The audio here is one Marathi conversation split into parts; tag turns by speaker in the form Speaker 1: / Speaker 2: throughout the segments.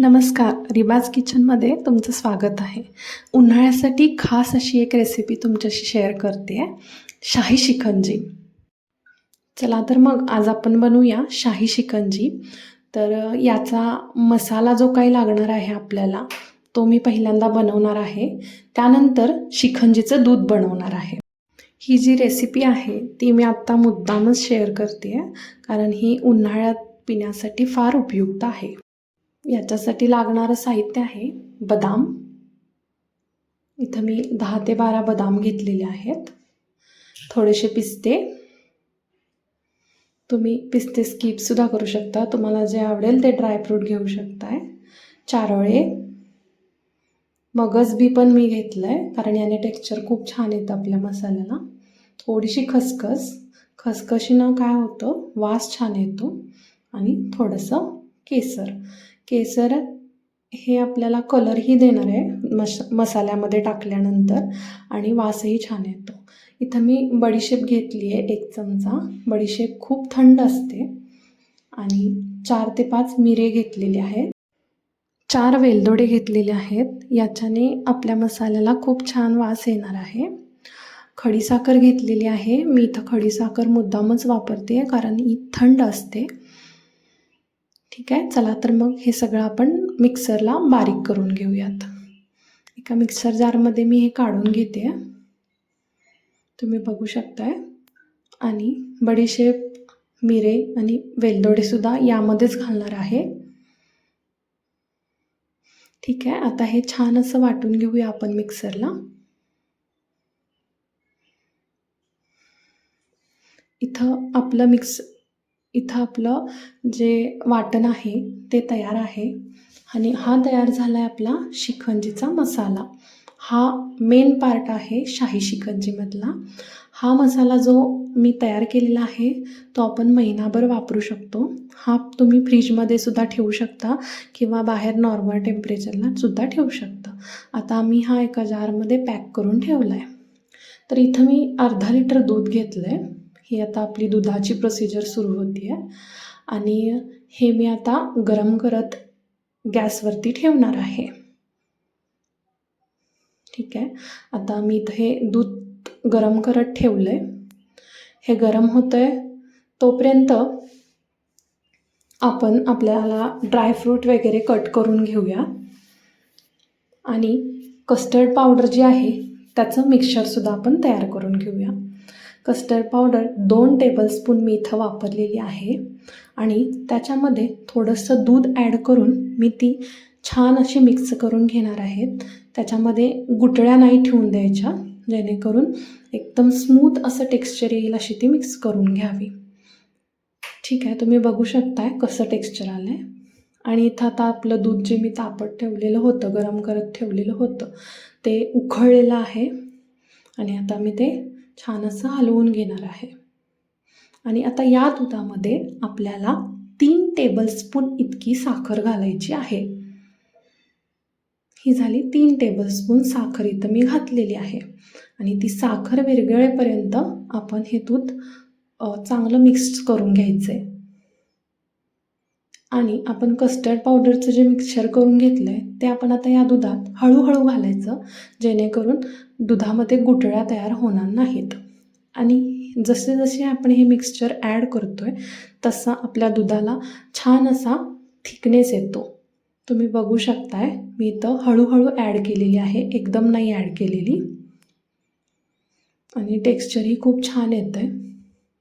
Speaker 1: नमस्कार. रिबाज किचनमध्ये तुमचं स्वागत आहे. उन्हाळ्यासाठी खास अशी एक रेसिपी तुमच्याशी शेअर करते आहे. शाही शिकंजी. चला तर मग आज आपण बनवूया शाही शिकंजी. तर याचा मसाला जो काही लागणार आहे आपल्याला तो मी पहिल्यांदा बनवणार आहे. त्यानंतर शिखंजीचं दूध बनवणार आहे. ही जी रेसिपी आहे ती मी आत्ता मुद्दामच शेअर करते आहे. कारण ही उन्हाळ्यात पिण्यासाठी फार उपयुक्त आहे. याच्यासाठी लागणारं साहित्य आहे बदाम. इथं मी दहा ते बारा बदाम घेतलेले आहेत. थोडेसे पिस्ते. तुम्ही पिस्ते स्किपसुद्धा करू शकता. तुम्हाला जे आवडेल ते ड्रायफ्रूट घेऊ शकताय. चारोळे. मगज बी पण मी घेतलं आहे कारण याने टेक्स्चर खूप छान येतं आपल्या मसाल्याला. थोडीशी खसखस. खसखशीनं काय होतं? वास छान येतो आणि थोडंसं केसर. केसर हे आपल्याला कलरही देणार आहे मश मसाल्यामध्ये टाकल्यानंतर आणि वासही छान येतो. इथं मी बडीशेप घेतली आहे एक चमचा. बडीशेप खूप थंड असते आणि चार ते पाच मिरे घेतलेले आहेत. चार वेलदोडे घेतलेले आहेत. याच्याने आपल्या मसाल्याला खूप छान वास येणार आहे. खडीसाखर घेतलेली आहे. मी इथं खडीसाखर मुद्दामच वापरते कारण ही थंड असते. ठीक आहे चला तर मग हे सगळं आपण मिक्सरला बारीक करून घेऊयात. एका मिक्सर जारमध्ये मी हे काढून घेते. तुम्ही बघू शकताय. आणि बडीशेप मिरे आणि वेलदोडेसुद्धा यामध्येच घालणार आहे. ठीक आहे आता हे छान असं वाटून घेऊया आपण मिक्सरला इथं आपलं मिक्स इथं आपलं जे वाटण आहे ते तयार आहे. आणि हा तयार झाला आहे आपला शिखंजीचा मसाला. हा मेन पार्ट आहे शाही शिखंजीमधला हा मसाला जो मी तयार केलेला आहे तो आपण महिनाभर वापरू शकतो. हा तुम्ही फ्रीजमध्ये सुद्धा ठेवू शकता किंवा बाहेर नॉर्मल टेम्परेचरला सुद्धा ठेवू शकता. आता मी हा एका जारमध्ये पॅक करून ठेवला आहे तर इथं मी अर्धा लिटर दूध घेतलं आहे ही आता आपली दुधाची प्रोसिजर सुरू होती आहे आणि हे मी आता गरम करत गॅसवरती ठेवणार आहे. ठीक आहे. आता मी इथं हे दूध गरम करत ठेवलं आहे हे गरम होतं आहे तोपर्यंत आपण आपल्याला ड्रायफ्रूट वगैरे कट करून घेऊया. आणि कस्टर्ड पावडर जी आहे त्याचं मिक्सचरसुद्धा आपण तयार करून घेऊया. कस्टर्ड पावडर दोन टेबलस्पून मी इथं वापरलेली आहे. आणि त्याच्यामध्ये थोडंसं दूध ॲड करून मी ती छान अशी मिक्स करून घेणार आहेत त्याच्यामध्ये गुटळ्या नाही ठेवून द्यायच्या जेणेकरून एकदम स्मूथ असं टेक्स्चर येईल अशी ती मिक्स करून घ्यावी. ठीक आहे तुम्ही बघू शकताय कसं टेक्स्चर आलं आहे आणि इथं आता आपलं दूध जे मी तापत ठेवलेलं होतं गरम करत ठेवलेलं होतं ते उखळलेलं आहे. आणि आता मी ते छान असं हलवून घेणार आहे. आणि आता या दुधामध्ये आपल्याला तीन टेबलस्पून इतकी साखर घालायची आहे. ही झाली तीन टेबलस्पून साखर इथं मी घातलेली आहे. आणि ती साखर विरघळेपर्यंत आपण हे दूध चांगलं मिक्स करून घ्यायचं आहे आणि आपण कस्टर्ड पावडरचं जे मिक्सचर करून घेतलं आहे ते आपण आता या दुधात हळूहळू घालायचं जेणेकरून दुधामध्ये गुटळ्या तयार होणार नाहीत. आणि जसे जसे आपण हे मिक्सचर ॲड करतो आहे तसा आपल्या दुधाला छान असा थिकनेस येतो. तुम्ही बघू शकताय मी इथं हळूहळू ॲड केलेली आहे एकदम नाही ॲड केलेली. आणि टेक्स्चरही खूप छान येतं आहे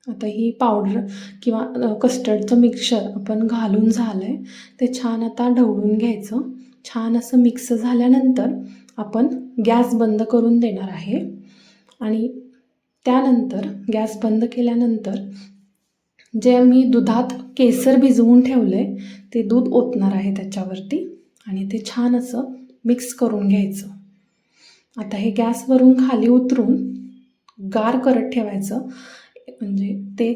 Speaker 1: आता ही पावडर किंवा कस्टर्डचं मिक्सचर आपण घालून झालं आहे ते छान आता ढवळून घ्यायचं. छान असं मिक्स झाल्यानंतर आपण गॅस बंद करून देणार आहे. आणि त्यानंतर गॅस बंद केल्यानंतर जे मी दुधात केसर भिजवून ठेवलं आहे ते दूध ओतणार आहे त्याच्यावरती आणि ते छान असं मिक्स करून घ्यायचं. आता हे गॅसवरून खाली उतरून गार करत ठेवायचं. म्हणजे ते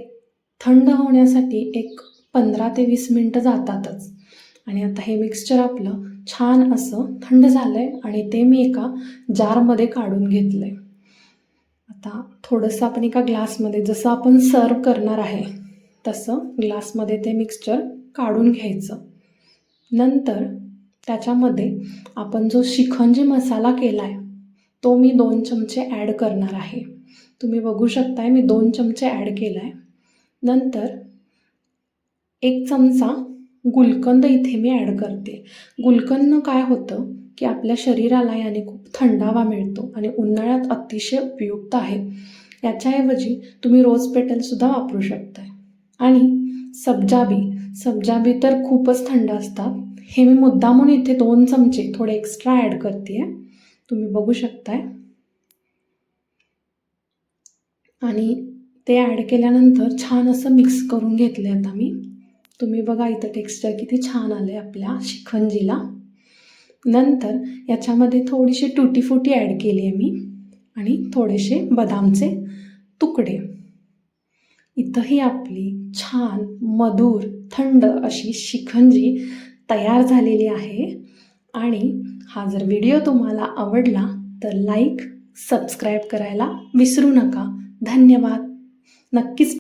Speaker 1: थंड होण्यासाठी एक पंधरा ते वीस मिनटं जातातच. आणि आता हे मिक्सचर आपलं छान असं थंड झालं आहे आणि ते मी एका जारमध्ये काढून घेतलं आहे आता थोडंसं आपण एका ग्लासमध्ये जसं आपण सर्व करणार आहे तसं ग्लासमध्ये ते मिक्सचर काढून घ्यायचं. नंतर त्याच्यामध्ये आपण जो शिखंजी मसाला केला आहे तो मी दोन चमचे ॲड करणार आहे. तुम्ही बघू शकताय मी दोन चमचे ॲड केला आहे नंतर एक चमचा गुलकंद इथे मी ॲड करते. गुलकंदनं काय होतं की आपल्या शरीराला याने खूप थंडावा मिळतो आणि उन्हाळ्यात अतिशय उपयुक्त आहे. याच्याऐवजी तुम्ही रोज पेटलसुद्धा वापरू शकताय. आणि सब्जाबी सब्जाबी तर खूपच थंड असतात. हे मी मुद्दामून इथे दोन चमचे थोडे एक्स्ट्रा ॲड करते तुम्ही बघू शकताय. आणि ते ॲड केल्यानंतर छान असं मिक्स करून घेतलं आहे आता मी. तुम्ही बघा इथं टेक्स्चर किती छान आलं आहे आपल्या शिखंजीला. नंतर याच्यामध्ये थोडीशी टुटीफुटी ॲड केली आहे मी आणि थोडेसे बदामचे तुकडे. इथंही आपली छान मधुर थंड अशी शिखंजी तयार झालेली आहे. आणि हा जर व्हिडिओ तुम्हाला आवडला तर लाईक सबस्क्राईब करायला विसरू नका. धन्यवाद. नक्कीच